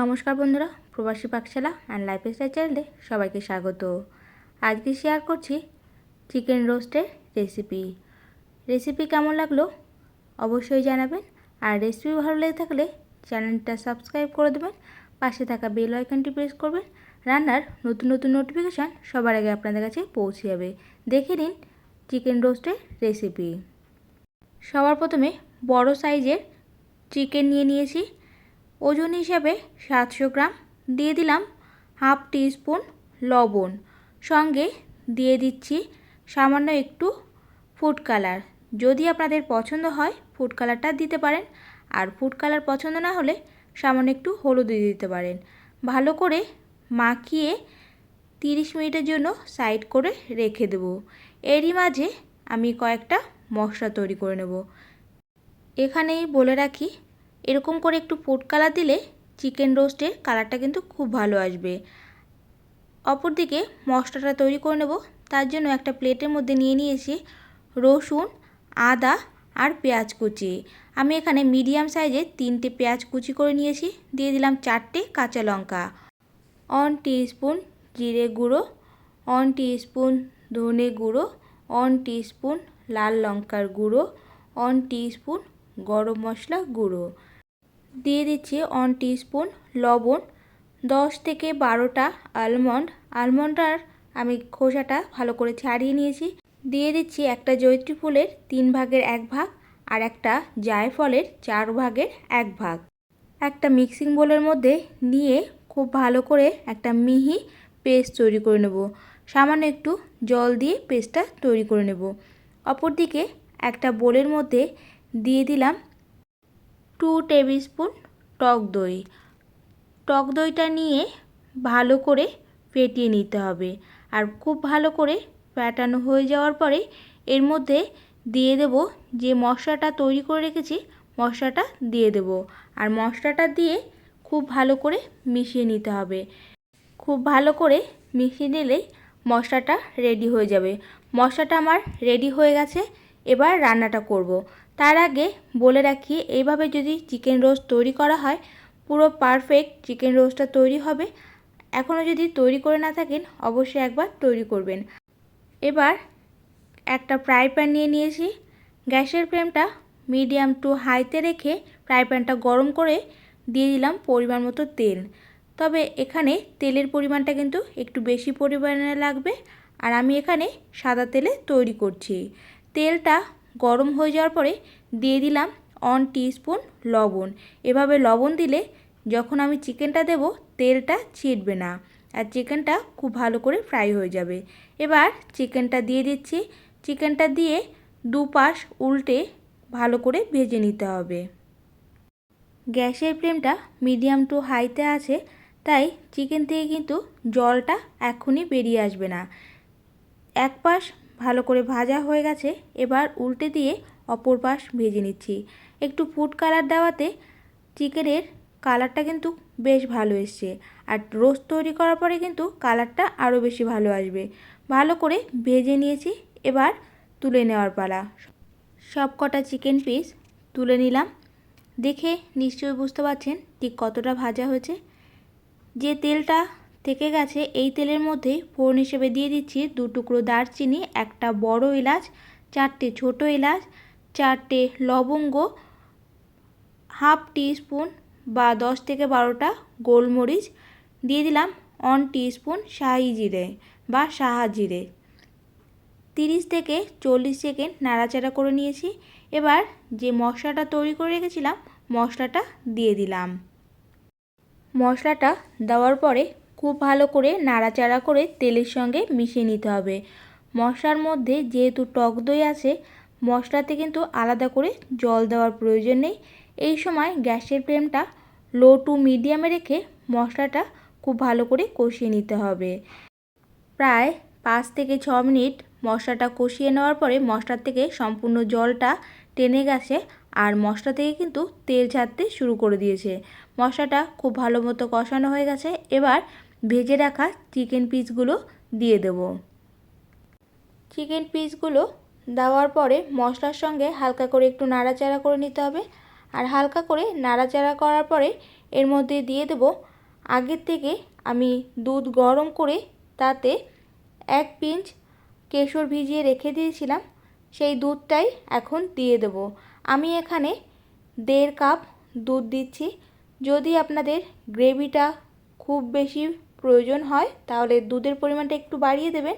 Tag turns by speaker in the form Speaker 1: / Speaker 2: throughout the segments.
Speaker 1: নমস্কার বন্ধুরা, প্রবাসী পাকশালা অ্যান্ড লাইফস্টাইল চ্যানেলে সবাইকে স্বাগত। আজকে শেয়ার করছি চিকেন রোস্টের রেসিপি রেসিপি কেমন লাগল অবশ্যই জানাবেন আর রেসিপি ভালো লেগে থাকলে চ্যানেলটা সাবস্ক্রাইব করে দেবেন, পাশে থাকা বেল আইকনটি প্রেস করবেন, রান্নার নতুন নতুন নোটিফিকেশান সবার আগে আপনাদের কাছে পৌঁছে যাবে। দেখে নিন চিকেন রোস্টের রেসিপি সবার প্রথমে বড় সাইজের চিকেন নিয়ে নিয়েছি। ওজন হিসাবে সাতশো গ্রাম। দিয়ে দিলাম হাফ স্পুন লবণ। সঙ্গে দিয়ে দিচ্ছি সামান্য একটু ফুড কালার। যদি আপনাদের পছন্দ হয়, ফুড কালারটা দিতে পারেন। আর ফুড কালার পছন্দ না হলে সামান্য একটু হলুদ দিয়ে দিতে পারেন। ভালো করে মাখিয়ে তিরিশ মিনিটের জন্য সাইড করে রেখে দেবো। এরই মাঝে আমি কয়েকটা মশলা তৈরি করে নেব। এখানেই বলে রাখি এরকম করে একটু ফুড কালার দিলে চিকেন রোস্টের কালারটা কিন্তু খুব ভালো আসবে। অপরদিকে মশলাটা তৈরি করে নেব, তার জন্য একটা প্লেটের মধ্যে নিয়ে নিয়েছি রসুন, আদা আর পেঁয়াজ কুচি। আমি এখানে মিডিয়াম সাইজে তিনটে পেঁয়াজ কুচি করে নিয়েছি, দিয়ে দিলাম চারটে কাঁচা লঙ্কা। অন স্পুন জিরে গুঁড়ো অন স্পুন ধনে গুঁড়ো অন স্পুন লাল লঙ্কার গুঁড়ো অন স্পুন গরম মশলা গুঁড়ো। দিয়ে দিচ্ছি অন স্পুন লবণ, দশ থেকে বারোটা আলমন্ড আলমন্ডটার আমি খোসাটা ভালো করে ছাড়িয়ে নিয়েছি। দিয়ে দিচ্ছি একটা জৈত্রী ফুলের তিন ভাগের এক ভাগ আর একটা জায়ফলের চার ভাগের এক ভাগ। একটা মিক্সিং বোলের মধ্যে নিয়ে খুব ভালো করে একটা মিহি পেস্ট তৈরি করে নেব। সামান্য একটু জল দিয়ে পেস্টটা তৈরি করে নেব। অপরদিকে একটা বোলের মধ্যে দিয়ে দিলাম টু টেবিল স্পুন টক দই। টক দইটা নিয়ে ভালো করে ফেটিয়ে নিতে হবে। আর খুব ভালো করে ফ্যাটানো হয়ে যাওয়ার পরে এর মধ্যে দিয়ে দেব যে মশলাটা তৈরি করে রেখেছি, মশলাটা দিয়ে দেব। আর মশলাটা দিয়ে খুব ভালো করে মিশিয়ে নিতে হবে। খুব ভালো করে মিশিয়ে নিলেই মশলাটা রেডি হয়ে যাবে। মশলাটা আমার রেডি হয়ে গেছে, এবার রান্নাটা করব। তার আগে বলে রাখি, এইভাবে যদি চিকেন রোস্ট তৈরি করা হয়, পুরো পারফেক্ট চিকেন রোস্টটা তৈরি হবে। এখনও যদি তৈরি করে না থাকেন, অবশ্যই একবার তৈরি করবেন। এবার একটা ফ্রাই প্যান নিয়ে নিয়েছি। গ্যাসের ফ্লেমটা মিডিয়াম টু হাইতে রেখে ফ্রাই প্যানটা গরম করে দিয়ে দিলাম পরিমাণ মতো তেল। তবে এখানে তেলের পরিমাণটা কিন্তু একটু বেশি পরিমাণে লাগবে। আর আমি এখানে সাদা তেলে তৈরি করছি। তেলটা গরম হয়ে যাওয়ার পরে দিয়ে দিলাম অন স্পুন লবণ। এভাবে লবণ দিলে যখন আমি চিকেনটা দেব, তেলটা ছিটবে না আর চিকেনটা খুব ভালো করে ফ্রাই হয়ে যাবে। এবার চিকেনটা দিয়ে দিচ্ছি। চিকেনটা দিয়ে দুপাশ উল্টে ভালো করে ভেজে নিতে হবে। গ্যাসের ফ্লেমটা মিডিয়াম টু হাইতে আছে, তাই চিকেন থেকে কিন্তু জলটা এক্ষুনি বেরিয়ে আসবে না। এক পাশ ভালো করে ভাজা হয়ে গেছে, এবার উল্টে দিয়ে অপর পাশ ভেজে নিচ্ছি। একটু ফুড কালার দেওয়াতে চিকেনের কালারটা কিন্তু বেশ ভালো এসছে। আর রোস্ট তৈরি করার পরে কিন্তু কালারটা আরও বেশি ভালো আসবে। ভালো করে ভেজে নিয়েছি, এবার তুলে নেওয়ার পালা। সব কটা চিকেন পিস তুলে নিলাম। দেখে নিশ্চয়ই বুঝতে পারছেন ঠিক কতটা ভাজা হয়েছে। যে তেলটা থেকে গেছে, এই তেলের মধ্যে ফোড়ন হিসেবে দিয়ে দিচ্ছি দু টুকরো দারচিনি, একটা বড় এলাচ, চারটে ছোট এলাচ, চারটে লবঙ্গ, হাফ স্পুন বা দশ থেকে বারোটা গোলমরিচ, দিয়ে দিলাম অন স্পুন শাহি জিরে বা সাহা জিরে। তিরিশ থেকে চল্লিশ সেকেন্ড নাড়াচাড়া করে নিয়েছি। এবার যে মশলাটা তৈরি করে রেখেছিলাম, মশলাটা দিয়ে দিলাম। মশলাটা দেওয়ার পরে খুব ভালো করে নাড়াচাড়া করে তেলের সঙ্গে মিশিয়ে নিতে হবে। মশলার মধ্যে যেহেতু টক দই আছে, মশলাতে কিন্তু আলাদা করে জল দেওয়ার প্রয়োজন নেই। এই সময় গ্যাসের ফ্লেমটা লো টু মিডিয়ামে রেখে মশলাটা খুব ভালো করে কষিয়ে নিতে হবে। প্রায় পাঁচ থেকে ছ মিনিট মশলাটা কষিয়ে নেওয়ার পরে মশলার থেকে সম্পূর্ণ জলটা টেনে গেছে আর মশলা থেকে কিন্তু তেল ছাড়তে শুরু করে দিয়েছে। মশলাটা খুব ভালো মতো কষানো হয়ে গেছে। এবার ভেজে রাখা চিকেন পিসগুলো দিয়ে দেব। চিকেন পিসগুলো দেওয়ার পরে মশলার সঙ্গে হালকা করে একটু নাড়াচাড়া করে নিতে হবে। আর হালকা করে নাড়াচাড়া করার পরে এর মধ্যে দিয়ে দেব আগের থেকে আমি দুধ গরম করে তাতে এক পিঞ্চ কেশর ভিজিয়ে রেখে দিয়েছিলাম, সেই দুধটাই এখন দিয়ে দেব। আমি এখানে দেড় কাপ দুধ দিচ্ছি। যদি আপনাদের গ্রেভিটা খুব বেশি প্রয়োজন হয়, তাহলে দুধের পরিমাণটা একটু বাড়িয়ে দেবেন।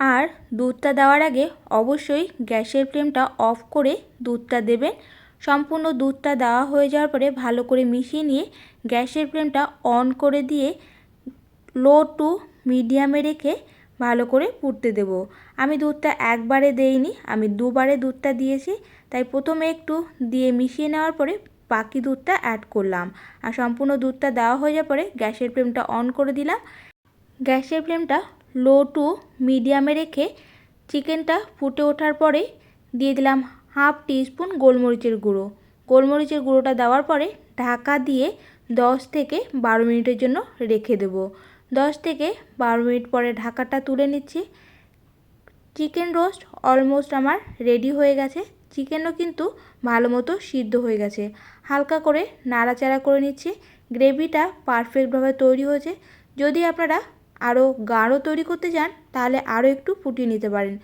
Speaker 1: আর দুধটা দেওয়ার আগে অবশ্যই গ্যাসের ফ্লেমটা অফ করে দুধটা দেবেন। সম্পূর্ণ দুধটা দেওয়া হয়ে যাওয়ার পরে ভালো করে মিশিয়ে নিয়ে গ্যাসের ফ্লেমটা অন করে দিয়ে লো টু মিডিয়ামে রেখে ভালো করে ফুটতে দেব। আমি দুধটা একবারে দেইনি, আমি দুবারে দুধটা দিয়েছি, তাই প্রথমে একটু দিয়ে মিশিয়ে নেওয়ার পরে বাকি দুধটা অ্যাড করলাম। আর সম্পূর্ণ দুধটা দেওয়া হয়ে যাওয়ার পরে গ্যাসের ফ্লেমটা অন করে দিলাম। গ্যাসের ফ্লেমটা লো টু মিডিয়ামে রেখে চিকেনটা ফুটে ওঠার পরে দিয়ে দিলাম হাফ টিস্পুন গোলমরিচের গুঁড়ো। গোলমরিচের গুঁড়োটা দেওয়ার পরে ঢাকা দিয়ে দশ থেকে বারো মিনিটের জন্য রেখে দেবো। দশ থেকে বারো মিনিট পরে ঢাকাটা তুলে নিচ্ছি। চিকেন রোস্ট অলমোস্ট আমার রেডি হয়ে গেছে। চিকেনও কিন্তু ভালো মতো সিদ্ধ হয়ে গেছে। হালকা করে নাড়াচাড়া করে নিচ্ছি। গ্রেভিটা পারফেক্টভাবে তৈরি হয়েছে। যদি আপনারা আরও গাঢ় তৈরি করতে চান, তাহলে আরও একটু ফুটিয়ে নিতে পারেন।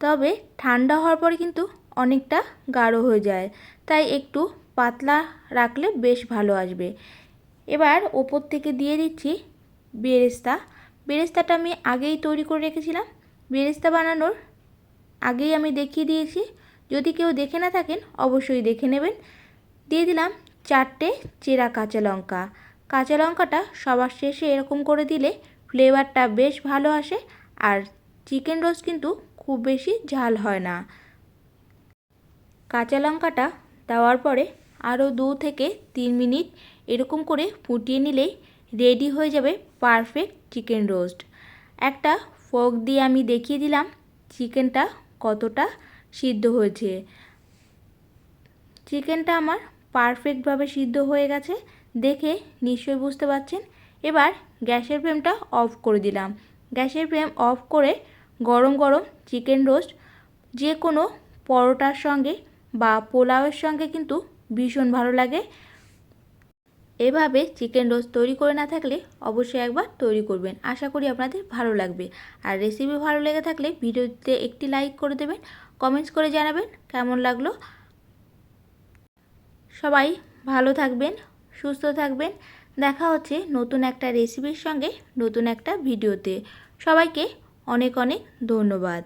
Speaker 1: তবে ঠান্ডা হওয়ার পরে কিন্তু অনেকটা গাঢ় হয়ে যায়। তাই একটু পাতলা রাখলে বেশ ভালো আসবে। এবার ওপর থেকে দিয়ে দিচ্ছি বেরেস্তা। বেরেস্তাটা আমি আগেই তৈরি করে রেখেছিলাম। বেরেস্তা বানানোর আগেই আমি দেখিয়ে দিয়েছি। যদি কেউ দেখে না থাকেন, অবশ্যই দেখে নেবেন। দিয়ে দিলাম চারটে চেরা কাঁচা লঙ্কা। কাঁচা লঙ্কাটা সবার শেষে এরকম করে দিলে ফ্লেভারটা বেশ ভালো আসে আর চিকেন রোস্ট কিন্তু খুব বেশি ঝাল হয় না। কাঁচা লঙ্কাটা দেওয়ার পরে আরও দু থেকে তিন মিনিট এরকম করে ফুটিয়ে নিলেই রেডি হয়ে যাবে পারফেক্ট চিকেন রোস্ট। একটা ফোক দিয়ে আমি দেখিয়ে দিলাম চিকেনটা কতটা সিদ্ধ হয়েছে। চিকেনটা আমার পারফেক্টভাবে সিদ্ধ হয়ে গেছে, দেখে নিশ্চয়ই বুঝতে পারছেন। এবার গ্যাসের ফ্লেমটা অফ করে দিলাম। গ্যাসের ফ্লেম অফ করে গরম গরম চিকেন রোস্ট, যে কোনো পরোটার সঙ্গে বা পোলাওয়ের সঙ্গে কিন্তু ভীষণ ভালো লাগে। এভাবে চিকেন রোস্ট তৈরি করে না থাকলে অবশ্যই একবার তৈরি করবেন। আশা করি আপনাদের ভালো লাগবে। আর রেসিপি ভালো লেগে থাকলে ভিডিওতে একটি লাইক করে দেবেন। কমেন্টস করে জানাবেন, কেমন লাগল? সবাই ভালো থাকবেন, সুস্থ থাকবেন, দেখা হচ্ছে নতুন একটা রেসিপির সঙ্গে, নতুন একটা ভিডিওতে সবাইকে অনেক অনেক ধন্যবাদ।